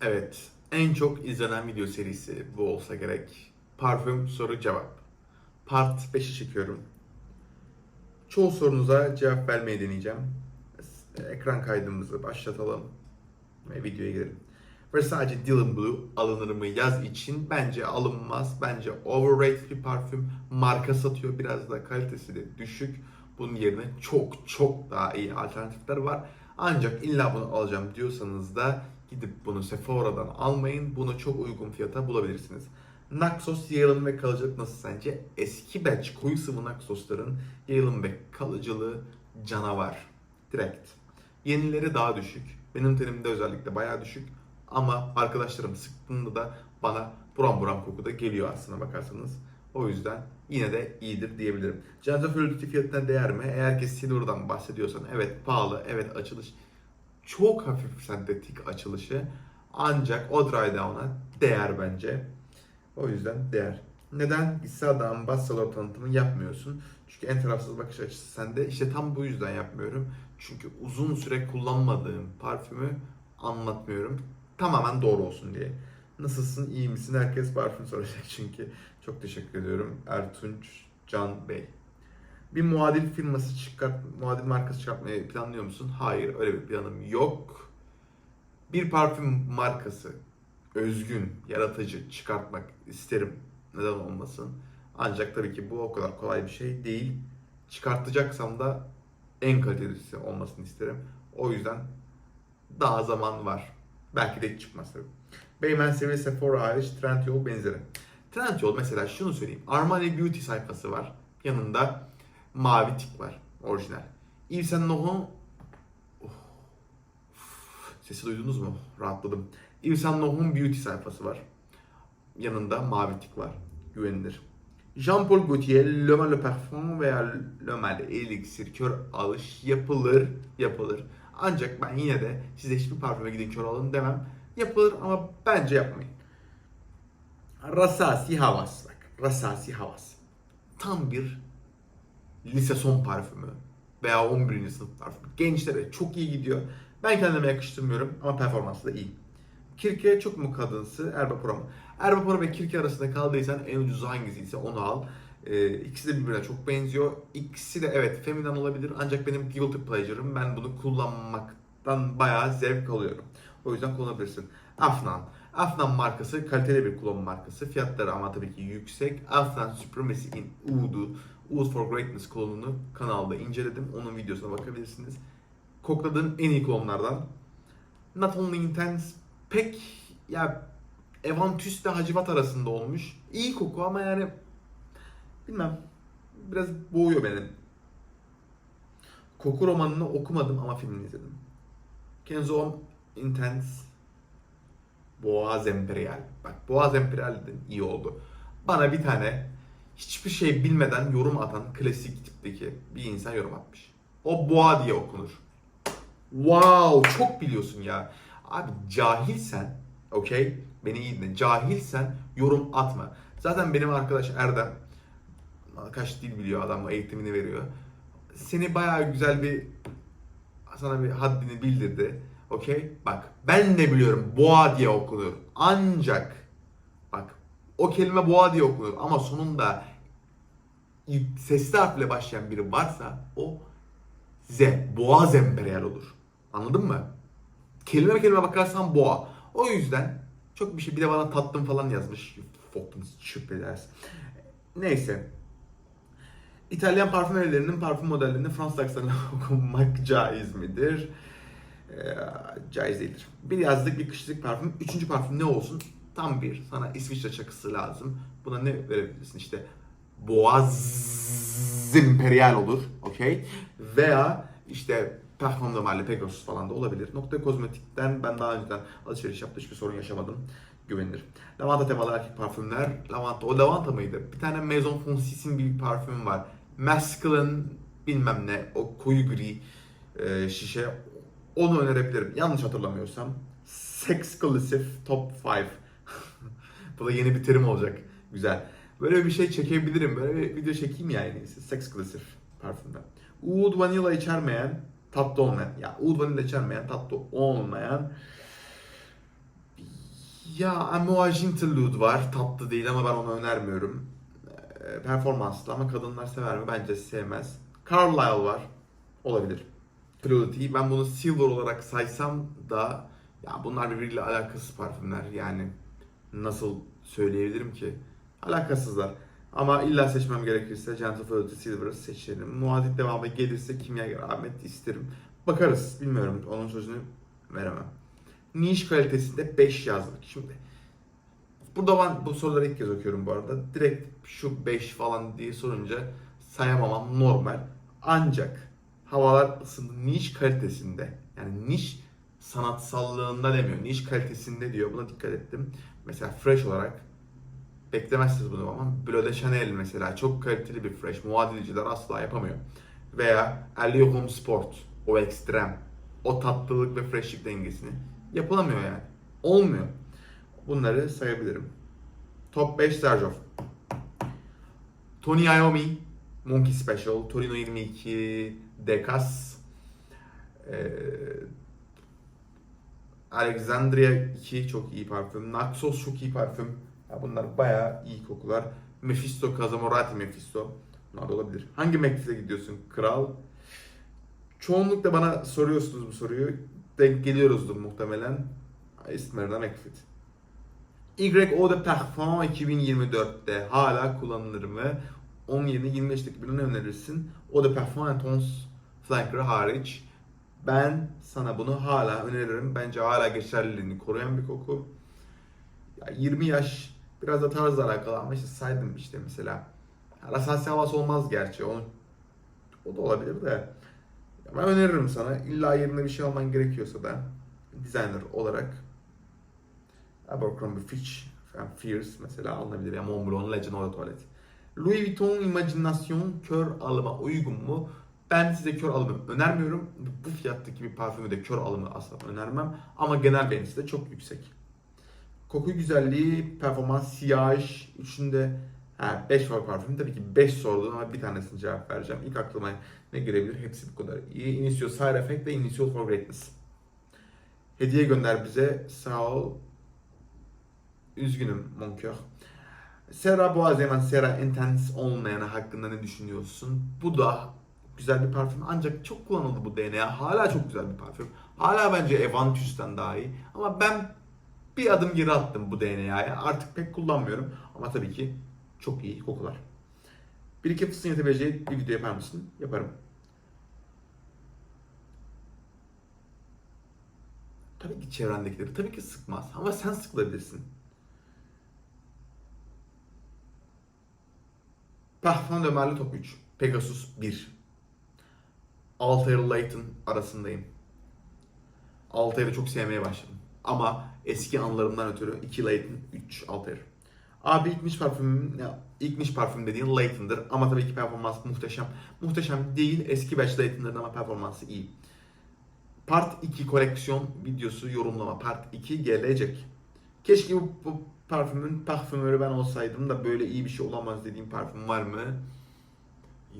Evet, en çok izlenen video serisi bu olsa gerek. Parfüm soru cevap. Part 5'i çekiyorum. Çoğu sorunuza cevap vermeyi deneyeceğim. Ekran kaydımızı başlatalım ve videoya girelim. Ve sadece Dylan Blue alınır mı yaz için bence alınmaz. Bence overrated bir parfüm. Marka satıyor biraz da kalitesi de düşük. Bunun yerine çok çok daha iyi alternatifler var. Ancak illa bunu alacağım diyorsanız da gidip bunu Sephora'dan almayın. Bunu çok uygun fiyata bulabilirsiniz. Naxos yayılım ve kalıcılık nasıl sence? Eski batch koyu sıvı Naxos'ların yayılım ve kalıcılığı canavar. Direkt. Yenileri daha düşük. Benim tenimde özellikle bayağı düşük. Ama arkadaşlarım sıktığında da bana buram buram koku da geliyor aslına bakarsanız. O yüzden yine de iyidir diyebilirim. Gentle Fluidity fiyatına değer mi? Eğer ki Silur'dan bahsediyorsan evet pahalı, evet açılış çok hafif sentetik açılışı. Ancak o dry down'a değer bence. O yüzden değer. Neden İsa'dan Bassalor tanıtımı yapmıyorsun? Çünkü en tarafsız bakış açısı sende. İşte tam bu yüzden yapmıyorum. Çünkü uzun süre kullanmadığım parfümü anlatmıyorum. Tamamen doğru olsun diye. Nasılsın, iyi misin? Herkes parfüm soracak çünkü. Çok teşekkür ediyorum Ertunç Can Bey. Bir muadil firması çıkart, muadil markası çıkartmayı planlıyor musun? Hayır, öyle bir planım yok. Bir parfüm markası özgün, yaratıcı çıkartmak isterim. Neden olmasın? Ancak tabii ki bu o kadar kolay bir şey değil. Çıkartacaksam da en kalitelisi olmasını isterim. O yüzden daha zaman var. Belki de hiç çıkmaz tabii. Beymen Sevi Sephora hariç Trendyol benzeri. Trendyol mesela şunu söyleyeyim. Armani Beauty sayfası var. Yanında mavi tik var. Orijinal. Yves Saint Laurent Oh. Sesi duydunuz mu? Rahatladım. Yves Saint Laurent Beauty sayfası var. Yanında mavi tik var. Güvenilir. Jean-Paul Gaultier, Le Mal Parfum veya Le Mal Elixir kör alış yapılır. Yapılır. Ancak ben yine de size hiçbir parfüme gidin kör alın demem. Yapılır ama bence yapmayın. Rasasi Havas bak. Rasasi Havas. Tam bir lise son parfümü veya 11. sınıf parfümü. Gençlere çok iyi gidiyor. Ben kendime yakıştırmıyorum ama performansı da iyi. Kirke çok mu kadınsı, Erbapora mı? Erbapora ve Kirke arasında kaldıysan en ucuzu hangisi ise onu al. Ee, ikisi de birbirine çok benziyor. İkisi de evet feminen olabilir ancak benim guilty pleasure'ım. Ben bunu kullanmaktan bayağı zevk alıyorum. O yüzden kullanabilirsin. Afnan. Afnan markası kaliteli bir kullanım markası. Fiyatları ama tabii ki yüksek. Afnan Supremacy in Oud'u, Oud for Greatness klonunu kanalda inceledim. Onun videosuna bakabilirsiniz. Kokladığım en iyi klonlardan. Not Only Intense pek ya Evantus ile Hacivat arasında olmuş. İyi koku ama yani bilmem biraz boğuyor beni. Koku romanını okumadım ama filmini izledim. Kenzo Intense Boğaz Imperial. Bak Boğaz Imperial dedim iyi oldu. Bana bir tane hiçbir şey bilmeden yorum atan klasik tipteki bir insan yorum atmış. O boğa diye okunur. Wow çok biliyorsun ya. Abi cahilsen okey beni iyi dinle. Cahilsen yorum atma. Zaten benim arkadaş Erdem kaç dil biliyor adam eğitimini veriyor. Seni bayağı güzel bir sana bir haddini bildirdi. Okey? Bak ben de biliyorum boğa diye okunur. Ancak o kelime boğa diye okunur ama sonunda sesli harfle başlayan biri varsa o Z, boğaz emperyal olur. Anladın mı? Kelime kelime bakarsan boğa. O yüzden çok bir şey bir de bana tattım falan yazmış. Stupid ass. Neyse. İtalyan parfüm evlerinin parfüm modellerini Fransız aksanıyla okumak caiz midir? Ee, caiz değildir. Bir yazlık bir kışlık parfüm. Üçüncü parfüm ne olsun? Tam bir. Sana İsviçre çakısı lazım. Buna ne verebilirsin? İşte Boğaz Imperial olur. Okey. Veya işte Parfum de Marle Pegasus falan da olabilir. Nokta Kozmetik'ten ben daha önceden alışveriş yaptım. Hiçbir sorun yaşamadım. Güvenilir. Lavanta temalı erkek parfümler. Lavanta. O lavanta mıydı? Bir tane Maison Francis'in bir parfümü var. Masculine bilmem ne. O koyu gri e, şişe. Onu önerebilirim. Yanlış hatırlamıyorsam. Sexclusive Top 5. Bu da yeni bir terim olacak. Güzel. Böyle bir şey çekebilirim. Böyle bir video çekeyim ya en iyisi. Sexclusive parfümden. Oud vanilla içermeyen, tatlı olmayan. Ya oud vanilla içermeyen, tatlı olmayan Ya Amoa Interlude var. Tatlı değil ama ben onu önermiyorum. Ee, performanslı ama kadınlar sever mi? Bence sevmez. Carlisle var. Olabilir. Fluidity. Ben bunu silver olarak saysam da ya bunlar birbiriyle alakasız parfümler. Yani nasıl söyleyebilirim ki? Alakasızlar. Ama illa seçmem gerekirse Gentle Fluidity Silver'ı seçerim. Muadit devamı gelirse Kimyager Ahmet isterim. Bakarız. Bilmiyorum. Onun sözünü veremem. Niş kalitesinde 5 yazdık. Şimdi burada ben bu soruları ilk kez okuyorum bu arada. Direkt şu 5 falan diye sorunca sayamamam normal. Ancak havalar ısındı. Niş kalitesinde yani niş sanatsallığında demiyor. Niş kalitesinde diyor. Buna dikkat ettim. Mesela fresh olarak beklemezsiniz bunu ama Bleu de Chanel mesela çok kaliteli bir fresh. Muadilciler asla yapamıyor. Veya Elio Home Sport o ekstrem o tatlılık ve freshlik dengesini yapılamıyor yani. Olmuyor. Bunları sayabilirim. Top 5 Sergio. Tony Iommi, Monkey Special, Torino 22, Decas, ee, Alexandria 2 çok iyi parfüm, Naxos çok iyi parfüm. Ya bunlar bayağı iyi kokular. Mephisto, Casamorati Mephisto. Bunlar da olabilir. Hangi McFit'e gidiyorsun kral? Çoğunlukla bana soruyorsunuz bu soruyu. Denk geliyoruzdur muhtemelen. İsmer'de McFit. Y Eau de Parfum 2024'te hala kullanılır mı? 10 yerine 25'lik birini önerirsin. Eau de Parfum Intense Flanker hariç. Ben sana bunu hala öneririm. Bence hala geçerliliğini koruyan bir koku. Ya 20 yaş biraz da tarzla alakalı ama işte saydım işte mesela. Rasasya havası olmaz gerçi. Onu, o da olabilir de. Ben öneririm sana. İlla yerine bir şey alman gerekiyorsa da designer olarak Abercrombie Fitch Fierce mesela alınabilir. Ya Montblanc Legend Eau de Toilette. Louis Vuitton Imagination kör alıma uygun mu? Ben size kör alımı önermiyorum. Bu fiyattaki bir parfümü de kör alımı asla önermem. Ama genel beğenisi de çok yüksek. Koku güzelliği, performans, siyaj, üçünde 5 var parfüm. Tabii ki 5 sordun ama bir tanesini cevap vereceğim. İlk aklıma ne gelebilir? Hepsi bu kadar iyi. Initial Side Effect ve Initial for Greatness. Hediye gönder bize. Sağ ol. Üzgünüm Monkör. Sera Boazeman Sera Intense olmayanı hakkında ne düşünüyorsun? Bu da güzel bir parfüm ancak çok kullanıldı bu DNA. Hala çok güzel bir parfüm. Hala bence Evantus'tan daha iyi. Ama ben bir adım geri attım bu DNA'ya. Artık pek kullanmıyorum. Ama tabii ki çok iyi kokular. Bir iki fıstığın yetebileceği bir video yapar mısın? Yaparım. Tabii ki çevrendekileri tabii ki sıkmaz. Ama sen sıkılabilirsin. Parfum de Marly Top 3. Pegasus 1. Altair Layton arasındayım. Altair'i çok sevmeye başladım. Ama eski anılarımdan ötürü 2 Layton, 3 Altair. Abi ilk niş parfümüm, ya ilk niş parfüm dediğin Layton'dır ama tabii ki performans muhteşem. Muhteşem değil, eski batch Layton'ların ama performansı iyi. Part 2 koleksiyon videosu yorumlama. Part 2 gelecek. Keşke bu, bu parfümün parfümörü ben olsaydım da böyle iyi bir şey olamaz dediğim parfüm var mı?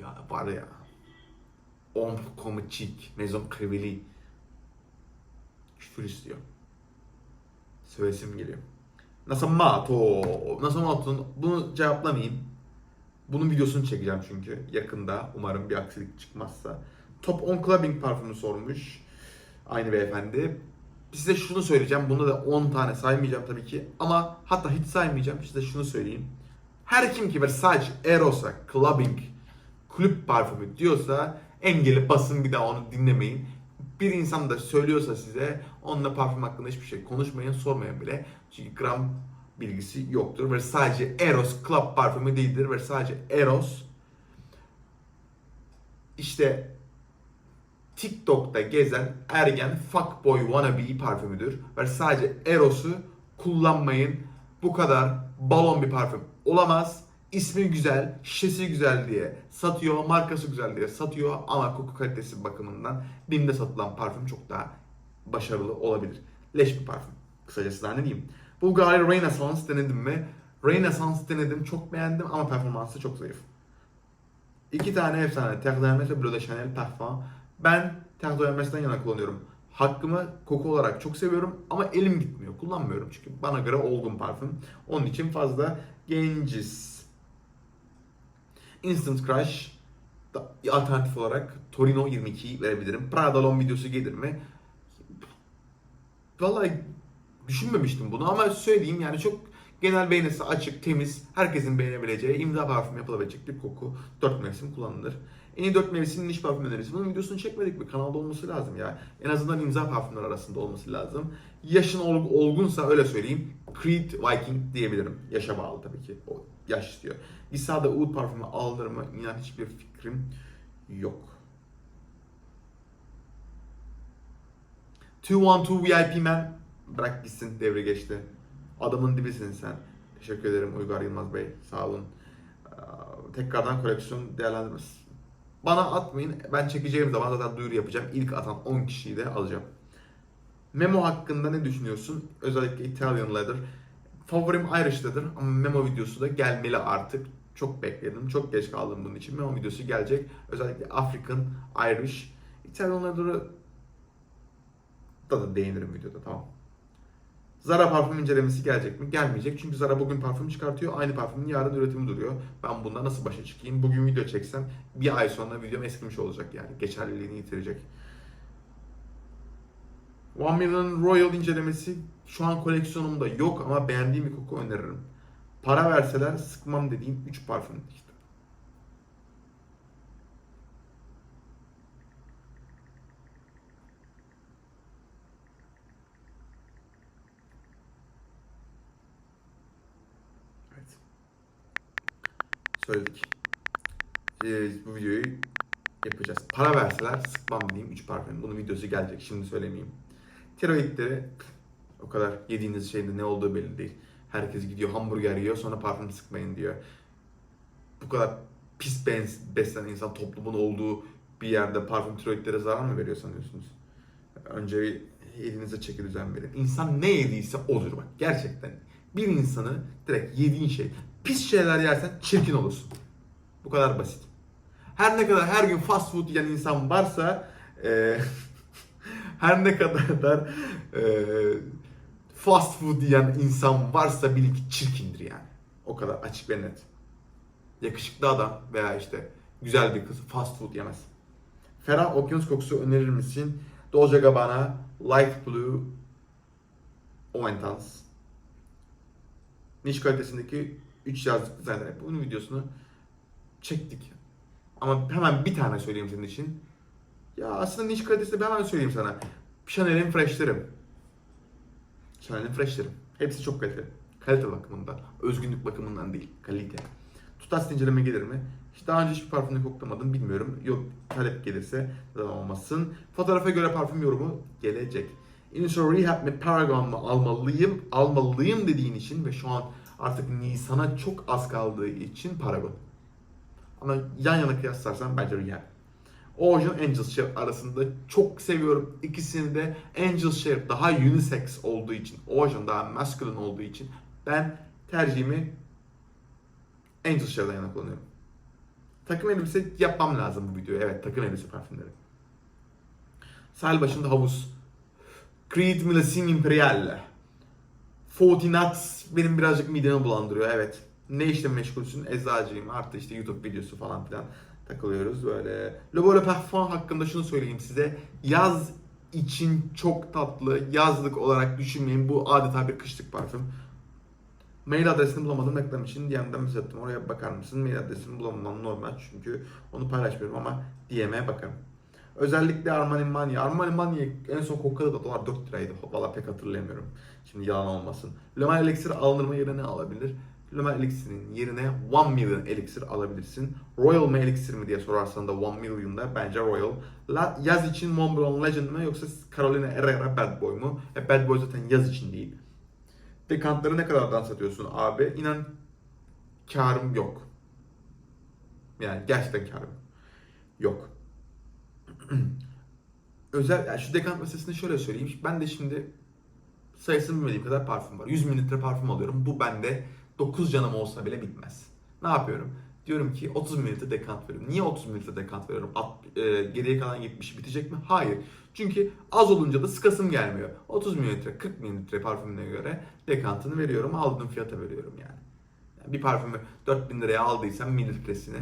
Ya var ya. Comme Chic, Maison Crivelli. Küfür istiyor. Sövesim geliyor. Nasıl mato? Nasıl mato? Bunu cevaplamayayım. Bunun videosunu çekeceğim çünkü yakında. Umarım bir aksilik çıkmazsa. Top 10 Clubbing parfümü sormuş. Aynı beyefendi. Size şunu söyleyeceğim. Bunda da 10 tane saymayacağım tabii ki. Ama hatta hiç saymayacağım. Size şunu söyleyeyim. Her kim ki sadece Eros'a, Clubbing, kulüp parfümü diyorsa engeli basın bir daha onu dinlemeyin. Bir insan da söylüyorsa size onunla parfüm hakkında hiçbir şey konuşmayın, sormayın bile. Çünkü gram bilgisi yoktur ve sadece Eros Club parfümü değildir ve sadece Eros işte TikTok'ta gezen ergen fuckboy wannabe parfümüdür. Ve sadece Eros'u kullanmayın. Bu kadar balon bir parfüm olamaz. İsmi güzel, şişesi güzel diye satıyor, markası güzel diye satıyor ama koku kalitesi bakımından BİM'de satılan parfüm çok daha başarılı olabilir. Leş bir parfüm. Kısacası daha ne diyeyim. Bulgari Renaissance denedim mi? Renaissance denedim, çok beğendim ama performansı çok zayıf. İki tane efsane. Terre d'Hermès ve de Chanel parfum. Ben Terre d'Hermès'ten yana kullanıyorum. Hakkımı koku olarak çok seviyorum ama elim gitmiyor. Kullanmıyorum çünkü bana göre olgun parfüm. Onun için fazla genciz. Instant Crush alternatif olarak Torino 22'yi verebilirim. Prada L'Homme videosu gelir mi? Vallahi düşünmemiştim bunu ama söyleyeyim yani çok genel beğenisi açık, temiz, herkesin beğenebileceği imza parfüm yapılabilecek bir koku. 4 mevsim kullanılır. En iyi 4 mevsim niş parfüm önerisi. Bunun videosunu çekmedik mi? Kanalda olması lazım ya. En azından imza parfümler arasında olması lazım. Yaşın ol- olgunsa öyle söyleyeyim. Creed Viking diyebilirim. Yaşa bağlı tabii ki. O yaş istiyor. İsa'da Oud parfümü alınır mı? İnan hiçbir fikrim yok. 212 VIP Man bırak gitsin devre geçti. Adamın dibisin sen. Teşekkür ederim Uygar Yılmaz Bey. Sağ olun. Tekrardan koleksiyon değerlendirmesi. Bana atmayın. Ben çekeceğim zaman zaten duyuru yapacağım. İlk atan 10 kişiyi de alacağım. Memo hakkında ne düşünüyorsun? Özellikle Italian Leather. Favorim Irish'tadır ama Memo videosu da gelmeli artık. Çok bekledim. Çok geç kaldım bunun için. Memo videosu gelecek. Özellikle African, Irish. Italian Leather'ı da da değinirim videoda tamam. Zara parfüm incelemesi gelecek mi? Gelmeyecek. Çünkü Zara bugün parfüm çıkartıyor. Aynı parfümün yarın üretimi duruyor. Ben bundan nasıl başa çıkayım? Bugün video çeksem bir ay sonra videom eskimiş olacak yani. Geçerliliğini yitirecek. One Million Royal incelemesi şu an koleksiyonumda yok ama beğendiğim bir koku öneririm. Para verseler sıkmam dediğim 3 parfüm Söyledik. Ee, bu videoyu yapacağız. Para verseler sıkmam diyeyim 3 parfüm. Bunun videosu gelecek şimdi söylemeyeyim. Tiroidleri o kadar yediğiniz şeyin ne olduğu belli değil. Herkes gidiyor hamburger yiyor sonra parfüm sıkmayın diyor. Bu kadar pis beslenen insan toplumun olduğu bir yerde parfüm tiroidlere zarar mı veriyor sanıyorsunuz? Önce elinize çeki düzen verin. İnsan ne yediyse odur bak gerçekten. Bir insanı direkt yediğin şey pis şeyler yersen çirkin olursun. Bu kadar basit. Her ne kadar her gün fast food yiyen insan varsa e, her ne kadar e, fast food yiyen insan varsa bilin ki çirkindir yani. O kadar açık ve net. Yakışıklı adam veya işte güzel bir kız fast food yemez. Ferah okyanus kokusu önerir misin? Dolce Gabbana Light Blue Oentans Niş kalitesindeki 3 yazlık dizaynlar. Bunun videosunu çektik. Ama hemen bir tane söyleyeyim senin için. Ya aslında niş kalitesinde ben hemen söyleyeyim sana. Chanel'in freshlerim. Chanel'in freshlerim. Hepsi çok kaliteli. Kalite bakımından. Özgünlük bakımından değil. Kalite. Tutas inceleme gelir mi? Hiç daha önce hiçbir parfümünü koklamadım bilmiyorum. Yok talep gelirse neden olmasın. Fotoğrafa göre parfüm yorumu gelecek. Initial Rehab mi Paragon mu almalıyım? Almalıyım dediğin için ve şu an artık Nisan'a çok az kaldığı için Paragon. Ama yan yana kıyaslarsan bence Rehab. Ocean Angels Share arasında çok seviyorum. İkisini de Angels Share daha unisex olduğu için, Ocean daha masculine olduğu için ben tercihimi Angels Share'dan yana kullanıyorum. Takım elbise yapmam lazım bu videoya. Evet takım elbise parfümleri. Sahil başında havuz. Creed Milasim Imperial. Forty Nuts benim birazcık midemi bulandırıyor evet. Ne işle meşgulsün? Eczacıyım. Artı işte YouTube videosu falan filan takılıyoruz böyle. Le Le Parfum hakkında şunu söyleyeyim size. Yaz için çok tatlı. Yazlık olarak düşünmeyin. Bu adeta bir kışlık parfüm. Mail adresini bulamadım reklam için DM'den mesaj attım. Oraya bakar mısın? Mail adresini bulamamam normal çünkü onu paylaşmıyorum ama DM'e bakarım. Özellikle Armani Mania. Armani Mania en son kokalı da dolar 4 liraydı. Valla pek hatırlayamıyorum. Şimdi yalan olmasın. Lemon Elixir alınır mı yerine ne alabilir? Lemon Elixir'in yerine 1 Million Elixir alabilirsin. Royal mı Elixir mi diye sorarsan da 1 Million'da bence Royal. La, yaz için Mont Blanc Legend mi yoksa Carolina Herrera Bad Boy mu? E, Bad Boy zaten yaz için değil. Dekantları ne kadardan satıyorsun abi? İnan karım yok. Yani gerçekten karım yok. Özel, yani şu dekant meselesini şöyle söyleyeyim. Ben de şimdi sayısını bilmediğim kadar parfüm var. 100 mililitre parfüm alıyorum. Bu bende 9 canım olsa bile bitmez. Ne yapıyorum? Diyorum ki 30 mililitre dekant veriyorum. Niye 30 mililitre dekant veriyorum? Alt- e, geriye kalan 70 bitecek mi? Hayır. Çünkü az olunca da sıkasım gelmiyor. 30 mililitre, 40 mililitre parfümüne göre dekantını veriyorum. Aldığım fiyata veriyorum yani. Yani bir parfümü 4000 liraya aldıysam mililitresini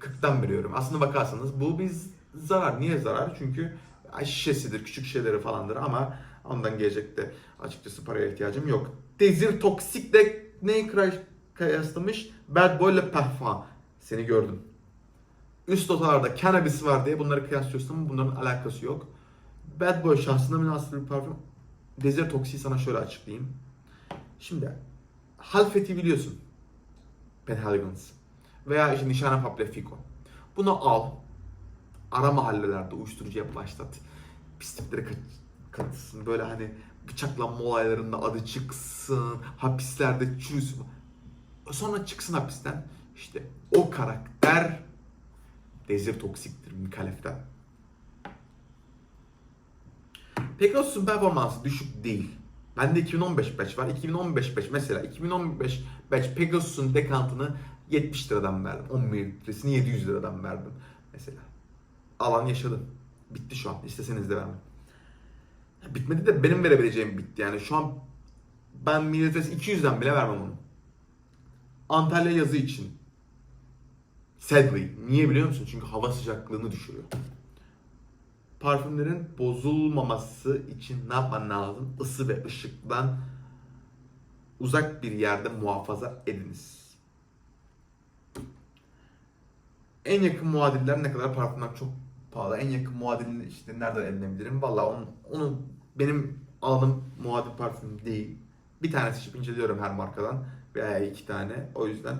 40'tan veriyorum. Aslında bakarsanız bu bir zarar. Niye zarar? Çünkü şişesidir, küçük şişeleri falandır ama ondan gelecekte açıkçası paraya ihtiyacım yok. Desir Toksik de neyi kıyaslamış? Bad Boy ile Parfum. Seni gördüm. Üst notalarda cannabis var diye bunları kıyaslıyorsun ama bunların alakası yok. Bad Boy şahsına münasır bir parfüm. Desir Toksik'i sana şöyle açıklayayım. Şimdi Halfeti biliyorsun. Penhaligon's. Veya işte Nişana Paple Fico. Bunu al. Ara mahallelerde uyuşturucuya başlat. Pislikleri kaç, kaçsın. Böyle hani bıçaklanma olaylarında adı çıksın. Hapislerde çürüsün. Sonra çıksın hapisten. İşte o karakter Desir Toksik'tir Mikalef'ten. Pegasus'un performansı düşük değil. Bende 2015 batch var. 2015 batch mesela 2015 batch Pegasus'un dekantını 70 liradan verdim. 10 mililitresini 700 liradan verdim mesela. Alan yaşadım. Bitti şu an. İsteseniz de vermem. Bitmedi de benim verebileceğim bitti. Yani şu an ben mililitresi 200'den bile vermem onu. Antalya yazı için. Sedbury. Niye biliyor musun? Çünkü hava sıcaklığını düşürüyor parfümlerin bozulmaması için ne yapman lazım? Isı ve ışıktan uzak bir yerde muhafaza ediniz. En yakın muadiller ne kadar parfümler çok pahalı. En yakın muadilini işte nereden edinebilirim? Valla onu, onu benim aldığım muadil parfüm değil. Bir tane seçip inceliyorum her markadan veya iki tane. O yüzden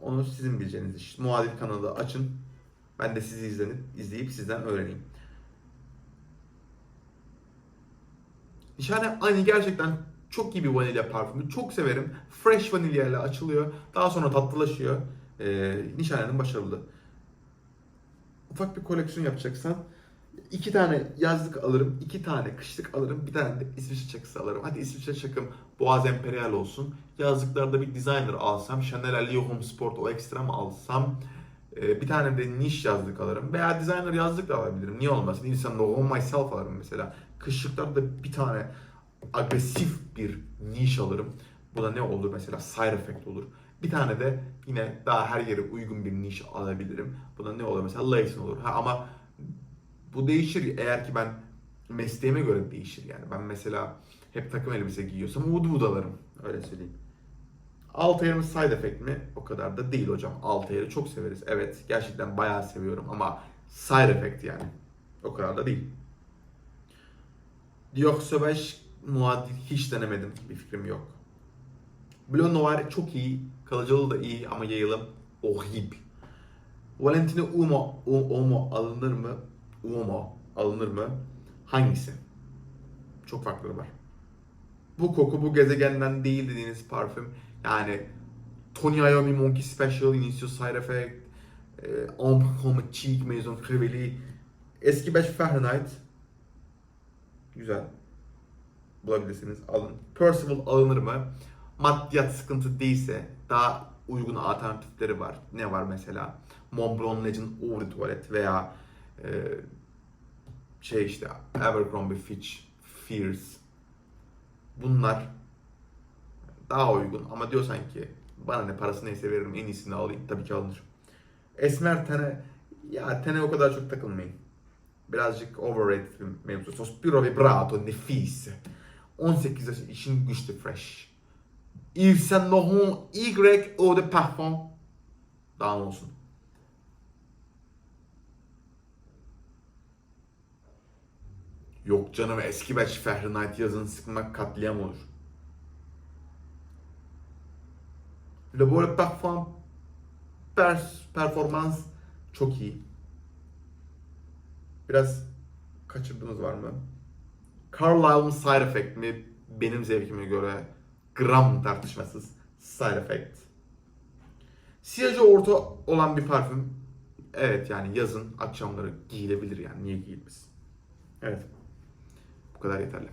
onu sizin bileceğiniz iş. Muadil kanalı açın. Ben de sizi izlenip, izleyip sizden öğreneyim. Nişane aynı gerçekten çok iyi bir vanilya parfümü. Çok severim. Fresh vanilya ile açılıyor. Daha sonra tatlılaşıyor. Ee, Nişane'nin başarılı. Ufak bir koleksiyon yapacaksan iki tane yazlık alırım, iki tane kışlık alırım, bir tane de İsviçre çakısı alırım. Hadi İsviçre çakım Boğaz Imperial olsun. Yazlıklarda bir designer alsam, Chanel Alio Home Sport o ekstra mı alsam, ee, bir tane de niş yazlık alırım. Veya designer yazlık da alabilirim. Niye olmasın? İnsan Home Myself alırım mesela. Kışlıklarda bir tane agresif bir niş alırım. Bu da ne olur mesela? Side effect olur. Bir tane de yine daha her yere uygun bir niş alabilirim. Bu da ne olur mesela? Layton olur. Ha, ama bu değişir eğer ki ben mesleğime göre değişir yani. Ben mesela hep takım elbise giyiyorsam Wood alırım. Öyle söyleyeyim. Altayar'ın side effect mi? O kadar da değil hocam. Altayar'ı çok severiz. Evet gerçekten bayağı seviyorum ama side effect yani. O kadar da değil. Sauvage muadil hiç denemedim. Bir fikrim yok. Bleu Noir çok iyi. Kalıcılığı da iyi ama yayılım horrible. Valentino Uomo, Uomo alınır mı? Uomo alınır mı? Hangisi? Çok farkları var. Bu koku bu gezegenden değil dediğiniz parfüm. Yani Tony Iommi Monkey Special, Initio Side Effect, e, Ambre Homme Cheek, Maison Crivelli, Eski 5 Fahrenheit. Güzel. Bulabilirsiniz alın. Percival alınır mı? Maddiyat sıkıntı değilse daha uygun alternatifleri var. Ne var mesela? Montblanc Legend de Toilette veya e, şey işte Abercrombie Fitch Fierce. Bunlar daha uygun ama diyorsan ki bana ne parası neyse veririm en iyisini alayım tabii ki alınır. Esmer tene ya tene o kadar çok takılmayın. Birazcık overrated bir mevzu. Sospiro vibrato nefis. 18 yaş için güçlü fresh. Yves Saint Laurent Y Eau de Parfum. Daha ne. Yok canım eski batch Fahrenheit yazın sıkmak katliam olur. Le Beau Parfum pers performans çok iyi. Biraz kaçırdığınız var mı? Carlisle'ın side effect mi? Benim zevkime göre gram tartışmasız side effect. Siyacı orta olan bir parfüm. Evet yani yazın akşamları giyilebilir yani niye giyilmesin. Evet. Bu kadar yeterli.